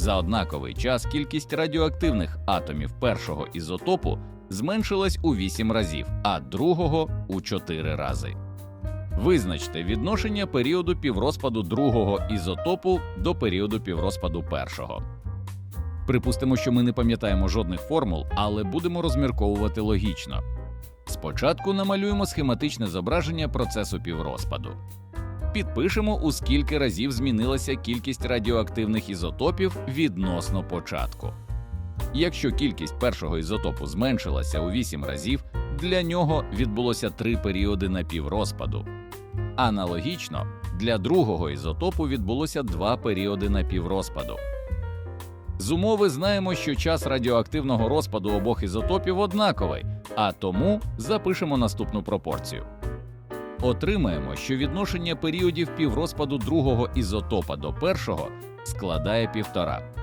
За однаковий час кількість радіоактивних атомів першого ізотопу зменшилась у 8 разів, а другого у 4 рази. Визначте відношення періоду піврозпаду другого ізотопу до періоду піврозпаду першого. Припустимо, що ми не пам'ятаємо жодних формул, але будемо розмірковувати логічно. Спочатку намалюємо схематичне зображення процесу піврозпаду. Підпишемо, у скільки разів змінилася кількість радіоактивних ізотопів відносно початку. Якщо кількість першого ізотопу зменшилася у 8 разів, для нього відбулося три періоди напіврозпаду. Аналогічно, для другого ізотопу відбулося два періоди напіврозпаду. З умови знаємо, що час радіоактивного розпаду обох ізотопів однаковий, а тому запишемо наступну пропорцію. Отримаємо, що відношення періодів піврозпаду другого ізотопа до першого складає півтора.